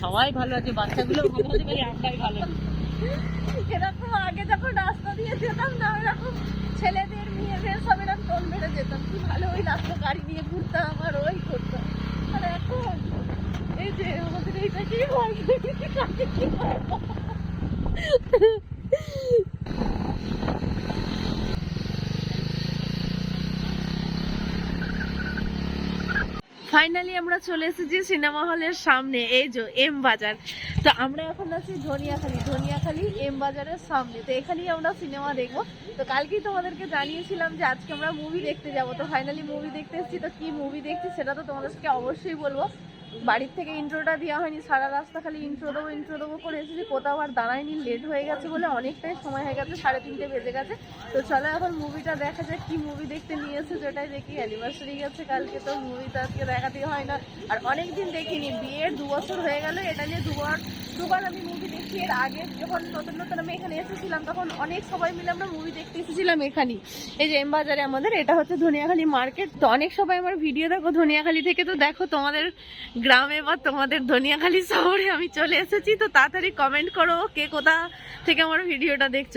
সবাই ভালো আছে, বাচ্চাগুলো ভালো আমরাই ভালো এরকম আগে যখন রাস্তা দিয়ে যেতাম, না, এরকম ছেলেদের, মেয়েদের সব এরকম টোল মেরে যেতাম। কি ভালো, ওই রাস্তা গাড়ি নিয়ে ঘুরতাম আর ওই করতাম। আর এখন এই যে আমাদের এইটা কি হয়? কাকে কি ফাইনালি আমরা চলে এসেছি সিনেমা হলের সামনে, এই যে এম বাজার। তো আমরা এখন আছি ধনিয়াখালি ধনিয়াখালি এম বাজারের সামনে। তো এখানেই আমরা সিনেমা দেখব। তো কালকেই তোমাদেরকে জানিয়েছিলাম যে আজকে আমরা মুভি দেখতে যাব। তো ফাইনালি মুভি দেখতে এসেছি। তো কি মুভি দেখছি সেটা তো তোমাদেরকে অবশ্যই বলব। বাড়ির থেকে ইন্ট্রোটা দেওয়া হয়নি, সারা রাস্তা খালি ইন্ট্রো দেবো ইন্ট্রো দেবো করে এসেছি, কোথাও আর দাঁড়ায়নি লেট হয়ে গেছে বলে অনেকটাই সময় হয়ে গেছে, সাড়ে তিনটে বেজে গেছে। তো চলো এখন মুভিটা দেখা যাক, কি মুভি দেখতে নিয়ে এসেছে ওটাই দেখি অ্যানিভার্সারি গেছে কালকে তো মুভিটা আজকে দেখাতে হয় না। আর অনেকদিন দেখিনি, বিয়ের দু বছর হয়ে গেল, এটা নিয়ে দুবার দুবার আমি মুভি দেখি, এর আগে যখন নতুন নতুন আমি এখানে এসেছিলাম, তখন অনেক সবাই মিলে আমরা মুভি দেখতে এসেছিলাম এখানেই। এই যে এম বাজারে আমাদের, এটা হচ্ছে ধনিয়াখালী মার্কেট তো অনেক সবাই আমার ভিডিও দেখো, ধনিয়াখালী থেকে। তো দেখো তোমাদের গ্রামে বা তোমাদের ধনিয়াখালী শহরে আমি চলে এসেছি। তো তাড়াতাড়ি কমেন্ট করো কে কোথা থেকে আমার ভিডিওটা দেখছ।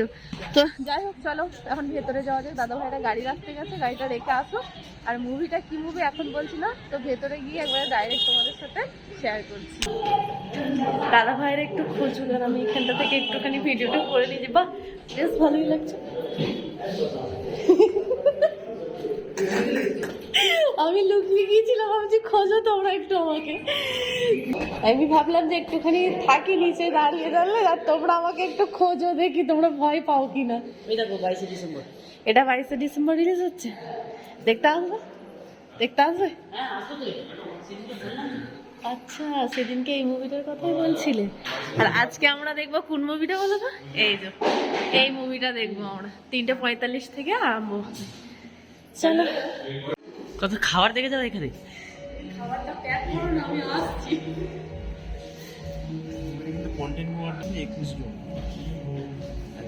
তো যাই হোক, চলো, এখন ভেতরে যাওয়া যায় দাদা ভাইরা গাড়ি রাখতে গেছে, গাড়িটা রেখে আসো। আর মুভিটা কি মুভি এখন বলছি না, তো ভেতরে গিয়ে একবার ডাইরেক্ট তোমাদের সাথে শেয়ার করছি। দাদা ভাইয়ের একটু খোঁজুন আর আমি এখানটা থেকে একটুখানি ভিডিওটা করে নিয়েছি বাহ বেশ ভালোই লাগছে। আমি লুকিয়ে গিয়েছিলাম ভাবছি খোঁজো তোমরা একটু আমাকে। আমি ভাবলাম যে একটুখানি থাকি নিচে দাঁড়িয়ে দাঁড়লে আর তোমরা আমাকে একটু খোঁজো দেখি তোমরা ভয় পাও কি না বাইশে ডিসেম্বর। এটা বাইশে ডিসেম্বর রিলিজ হচ্ছে। দেখতে আসবে? দেখতে আসবে? আচ্ছা সেদিনকে এই মুভিটার কথাই বলছিলে? আর আজকে আমরা দেখব কোন মুভিটা বলো তো? এই যে এই মুভিটা দেখব আমরা। তিনটে পঁয়তাল্লিশ থেকে আরম্ভ হবে। চলো। কত খাবার দেখে যাও এখানে। খাবারটা প্যাক করুন আমি আসছি। কন্টেন্ট মোয়ার একুশ জন।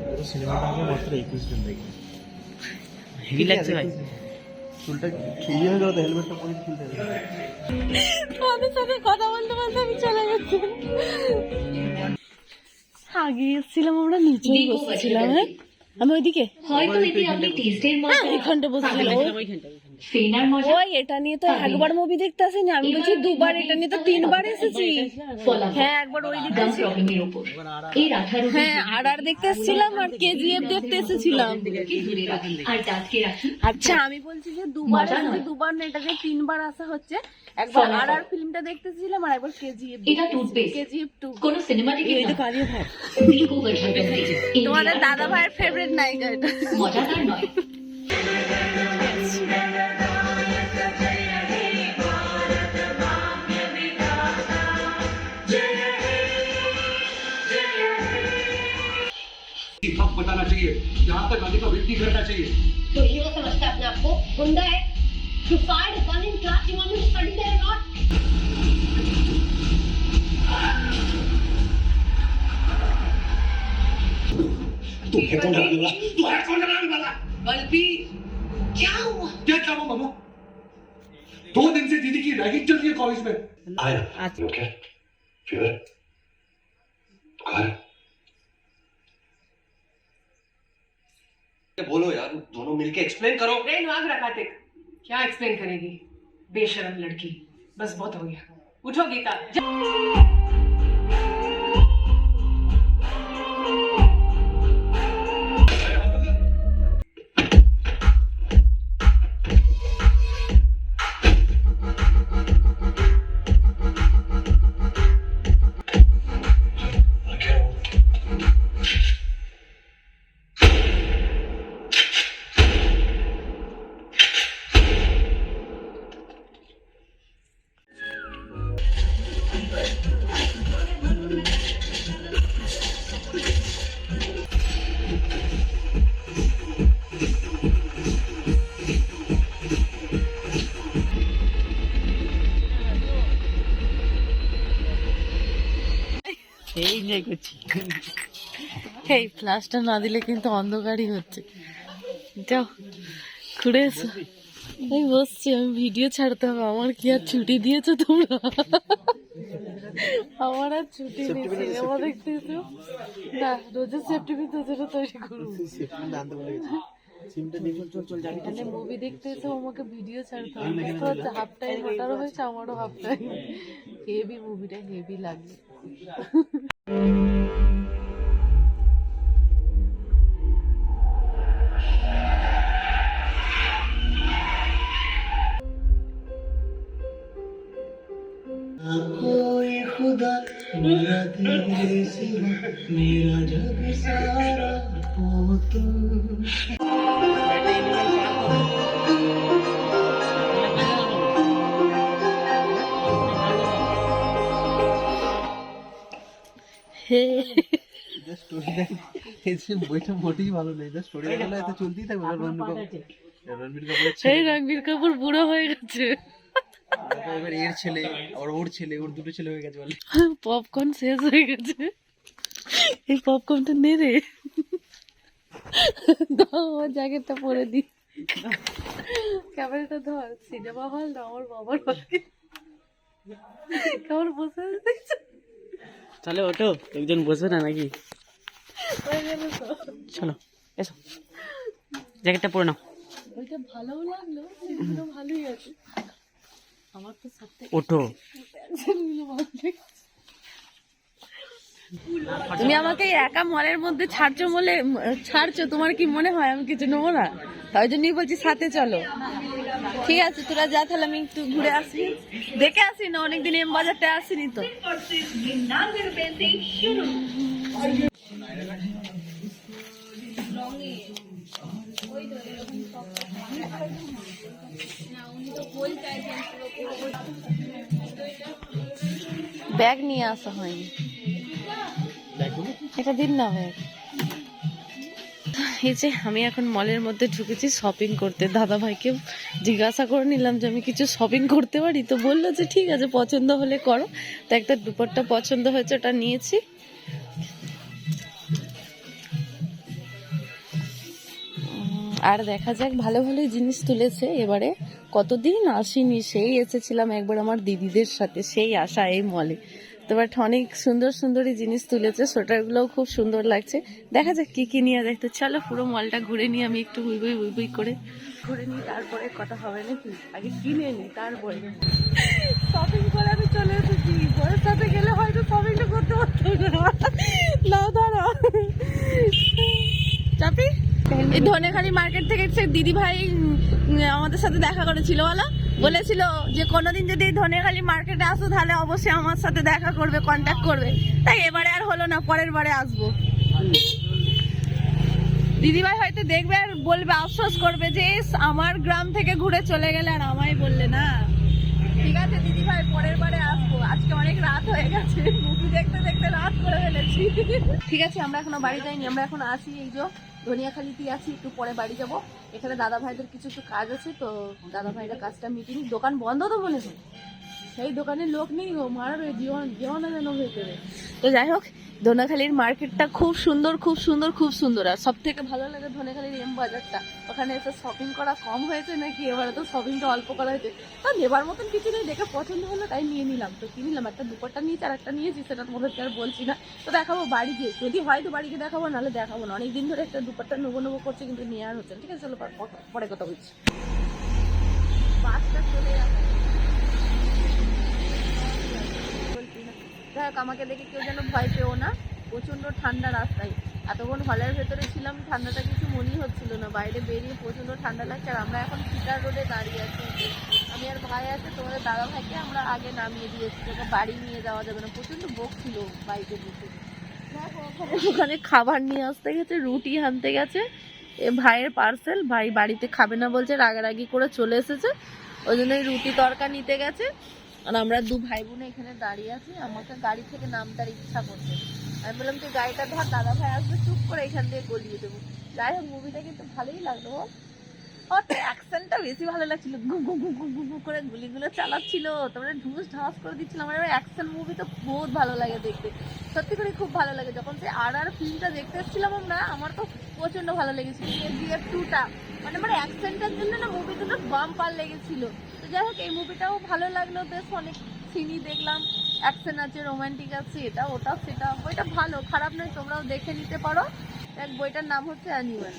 পুরো সিনেমাটা মাত্র একুশ জন দেখবে। হেভি লাগছে ভাই? চুলটা ইয়ে হয়ে গেল তো হেলমেটটা পরে চুলটা তোমাদের সাথে কথা বলতে বলতে আমি চলে গেছি। আগে এসেছিলাম আমরা নিচেই বসেছিলাম হ্যাঁ? আমি ওইদিকে। হয়তো এটি আপনি টেস্টের হ্যাঁ মধ্যে ওইখানটা বসেছিলাম ওইখানটা। ওই এটা নিয়ে তো একবার মুভি দেখতে আসিনি আমি বলছি দুবার এটা নিয়ে তো তিনবার এসেছি। হ্যাঁ একবার ওই আঠারো হ্যাঁ আর আর দেখতে এসেছিলাম আর কেজিএফ দেখতে এসেছিলাম। আর দাঁতকে রাখি? আচ্ছা আমি বলছি যে দুবার এসেছি দুবার না এটাকে তিনবার আসা হচ্ছে। একবার আর আর ফিল্মটা দেখতে এসেছিলাম আর একবার কেজিএফ এটা toothpaste। কেজিএফ টু কোন সিনেমা থেকে এই তো কালিয়া ভাই তোমাদের দাদা ভাইয়ের ফেভারিট নায়িকা এটা। মজাদার নয়। यहाँ तक आने का व्यक्ति करना चाहिए। तो हीरो समझता है अपने आप को। गुंडा है। You fired a gun in class, you want me to study there or not? तू है कौन डराने वाला तू है कौन डराने वाला बल्बी क्या हुआ? क्या क्या हुआ मामू? दो दिन से दीदी की रैगिंग चल रही है कॉलेज में। आया ओके फीवर बुखार? बोलो यार, दोनों मिलके एक्सप्लेन करो। नहीं वाग रखा थे क्या एक्सप्लेन करेगी? बेशरम लड़की, बस बहुत हो गया। उठो गीता এনজয় করছি এই ফ্ল্যাশটা না দিলে কিন্তু অন্ধকারই হচ্ছে। যাও ঘুরে এসো। আমি বসছি আমি ভিডিও ছাড়তে হবে। আমার কি আর ছুটি দিয়েছ তোমরা? আমার আর ছুটি নেই সিনেমা দেখতে এসো না রোজের সেপ্টেম্বর তোদেরও তৈরি করব। এখানে মুভি দেখতে এসে আমাকে ভিডিও ছাড়তে হবে। পারছ হাফ টাইম ওটারও হয়েছে আমারও হাফ টাইম হেভি মুভিটা হেভি লাগবে खुदा मेरा तेरे मेरा जग सारा तुम। রণবীর কাপুর বুড়ো হয়ে গেছে। এবার এর ছেলে ওর ছেলে ওর দুটো ছেলে হয়ে গেছে বলে। পপকর্ন শেষ হয়ে গেছে। এই পপকর্নটা নে রে। দাও আমার জ্যাকেটটা পরে দি। ক্যামেরাটা ধর সিনেমা হল না আমার বাবার বাড়ি। কেমন বসে আছে? তাহলে ওটো একজন বসবে না নাকি? চলো এসো। জ্যাকেটটা পরে নাও। ওইটা ভালোও লাগল সেগুলো ভালোই আছে। আমার তো সব ওঠো। তুমি আমাকে এই একা মলের মধ্যে ছাড়ছো বলে ছাড়ছো তোমার কি মনে হয় আমি কিছু নেব না? তাই জন্যই বলছি সাথে চলো। ঠিক আছে তোরা যা তাহলে আমি একটু ঘুরে আসি। দেখে আসি না অনেকদিন এম বাজারটা আসিনি তো। ব্যাগ নিয়ে আসা হয়নি। এটা দিন না ব্যাগ। এই যে আমি এখন মলের মধ্যে ঢুকেছি শপিং করতে। দাদা ভাইকে জিজ্ঞাসা করে নিলাম যে, আমি কিছু শপিং করতে পারি? তো বলল যে, ঠিক আছে, পছন্দ হলে করো। তো একটা দুপাট্টা পছন্দ হয়েছে, ওটা নিয়েছি। আর দেখা যাক, ভালো ভালো জিনিস তুলেছে এবারে। কতদিন আসিনি, সেই এসেছিলাম একবার আমার দিদিদের সাথে, সেই আশা এই মলে। তো বাট অনেক সুন্দর সুন্দরই জিনিস তুলেছে। সোয়েটারগুলোও খুব সুন্দর লাগছে। দেখা যাক কি কি নিয়ে দেখতে চলো পুরো মলটা ঘুরে নিয়ে আমি একটু হুই বুই হুই বুই করে। ঘুরে নিই তারপরে কথা হবে নাকি? আগে কিনে নিই তারপরে। শপিং করে আমি চলে এসেছি। বরের সাথে গেলে হয়তো শপিংটা করতে পারতাম না। না দাঁড়া। চাপি? এই ধনেখালি মার্কেট থেকে দিদি ভাই আমাদের সাথে দেখা করেছিল বলো। বলেছিল যে কোনোদিন যদি ধনেখালি মার্কেটে আসো, তাহলে অবশ্যই আমার সাথে দেখা করবে কন্ট্যাক্ট করবে। তাই এবারে আর হলো না, পরের বারে আসব। দিদিভাই হয়তো দেখবে আর বলবে, আফসোস করবে যে আমার গ্রাম থেকে ঘুরে চলে গেলে আর আমায় বললে না। ঠিক আছে, দিদিভাই, পরের বারে আসব। আজকে অনেক রাত হয়ে গেছে। মুভি দেখতে দেখতে রাত করে ফেলেছি। ঠিক আছে, আমরা এখনও বাড়ি যাইনি, আমরা এখন আসি, এই যে। ধনিয়াখালিতে আছি, একটু পরে বাড়ি যাব। এখানে দাদা ভাইদের কিছু একটু কাজ আছে, তো দাদা ভাইরা কাজটা মিটিং দোকান বন্ধ তো বলেছে। সেই দোকানে লোক নেই গো, মারাবে, জীবন জীবন যেন ভেতরে তো যাই হোক, ধনেখালির মার্কেটটা খুব সুন্দর খুব সুন্দর খুব সুন্দর। আর সব থেকে ভালো লাগে ধনেখালির এম বাজারটা। ওখানে এসে শপিং করা কম হয়েছে নাকি? এবারে তো শপিংটা অল্প করা হয়েছে। তা নেবার মতন কিছু নেই, দেখে পছন্দ হলো তাই নিয়ে নিলাম। তো কি নিলাম? একটা দুপাট্টা নিয়েছি, আর একটা নিয়েছি, সেটা তোমাদেরকে আর বলছি না। তো দেখাবো বাড়ি গিয়ে। যদি হয় তো বাড়ি গিয়ে দেখাবো, নাহলে দেখাবো না। অনেকদিন ধরে একটা দুপাট্টা নেব নেব করছে, কিন্তু নিয়ে আর হচ্ছে ঠিক আছে, চলো পর- কথা বলছি। বাসটা চলে যাবে বলছি যাই আমাকে দেখে কেউ যেন ভয় পেও না। প্রচণ্ড ঠান্ডা রাস্তায়। এতক্ষণ হলের ভেতরে ছিলাম ঠান্ডাটা কিছু মনেই হচ্ছিল না। বাইরে বেরিয়ে প্রচণ্ড ঠান্ডা লাগছে আর আমরা এখন ফিটার রোডে দাঁড়িয়ে আছি। আমি আর ভাই আছে তোমাদের দাদা ভাইকে আমরা আগে নামিয়ে দিয়েছি। তোকে বাড়ি নিয়ে যাওয়া যাবে না। প্রচণ্ড বোক ছিল বাইকে বসে দেখো, ওখানে- খাবার নিয়ে আসতে গেছে রুটি আনতে গেছে। এ ভাইয়ের পার্সেল ভাই বাড়িতে খাবে না বলছে রাগারাগি করে চলে এসেছে। ওই জন্য রুটি তরকা নিতে গেছে। আর আমরা দু ভাই বোনে এখানে দাঁড়িয়ে আছি, আমাকে গাড়ি থেকে নামতার ইচ্ছা করছে আমি বললাম, তুই গাড়িটা ধর, দাদা ভাই আসবে, চুপ করে এখান দিয়ে গলিয়ে দেবো যাই হোক মুভিটা কিন্তু ভালোই লাগল। ওর অ্যাকশনটা বেশি ভালো লাগছিল। গু গু গু গু গু করে গুলিগুলো চালাচ্ছিল। তারপরে ঢুস ঢাস করে দিচ্ছিল। আমার অ্যাকশন মুভি তো বহুত ভালো লাগে দেখতে। সত্যি করে খুব ভালো লাগে। যখন সে আর আর ফিল্মটা দেখতে এসেছিলাম আমরা, আমার তো প্রচণ্ড ভালো লেগেছিল। কেজিএফ টুটা মানে আমার অ্যাকসেন্টের জন্য না মুভি দুটো বাম পার লেগেছিল। তো যাই হোক, এই মুভিটাও ভালো লাগল। বেশ অনেক সিনই দেখলাম। অ্যাকশন আছে রোমান্টিক আছে, এটা, ওটা, সেটা। বইটা ভালো। খারাপ নয়, তোমরাও দেখে নিতে পারো। এক বইটার নাম হচ্ছে অ্যানিমেল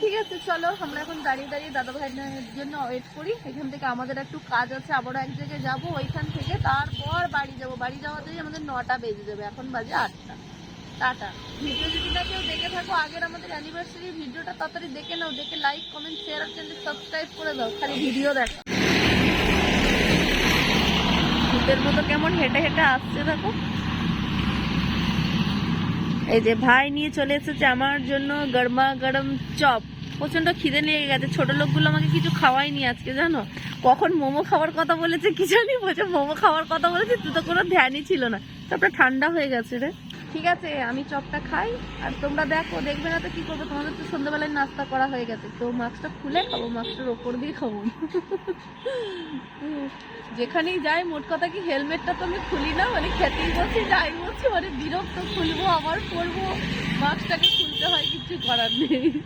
ঠিক আছে, চলো, আমরা এখন দাঁড়িয়ে দাঁড়িয়ে দাদা ভাইয়ের জন্য ওয়েট করি। এখান থেকে আমাদের একটু কাজ আছে, আবারও এক জায়গায় যাব। ওইখান থেকে তারপর বাড়ি যাব। বাড়ি যাওয়াতেই আমাদের নটা বেজে যাবে। এখন বাজে আটটা। টাটা। ভিডিও যদি না কেউ দেখে থাকো, আগের আমাদের অ্যানিভার্সারি ভিডিওটা তাড়াতাড়ি দেখে নাও। দেখে লাইক কমেন্ট শেয়ার আর চ্যানেল সাবস্ক্রাইব করে দাও। খালি ভিডিও দেখো। ভূতের মতো কেমন হেঁটে হেঁটে আসছে দেখো। এই যে ভাই নিয়ে চলে এসেছে আমার জন্য গরমা গরম চপ। প্রচণ্ড খিদে লেগে গেছে। ছোট লোকগুলো আমাকে কিছু খাওয়াইনি আজকে, জানো? কখন মোমো খাওয়ার কথা বলেছে কি জানি বলছে মোমো খাওয়ার কথা বলেছে তুই তো কোনো ধ্যানই ছিল না। তারপরে ঠান্ডা হয়ে গেছে রে। ঠিক আছে, আমি চপটা খাই, আর তোমরা দেখো, দেখবে না তো কি করব? তোমাদের তো সন্ধ্যাবেলায় নাস্তা করা হয়ে গেছে। তো মাছটা খুলে খাব মাছটার ওপর দিয়ে খাব। যেখানেই যাই, মোট কথা কি, হেলমেটটা তো আমি খুলি না মানে খেতেই বলছি যাই বলছি মানে বিরক্ত, খুলবো, আবার পরবো। মাস্কটাকে খুলতে হয়, কিছু করার নেই।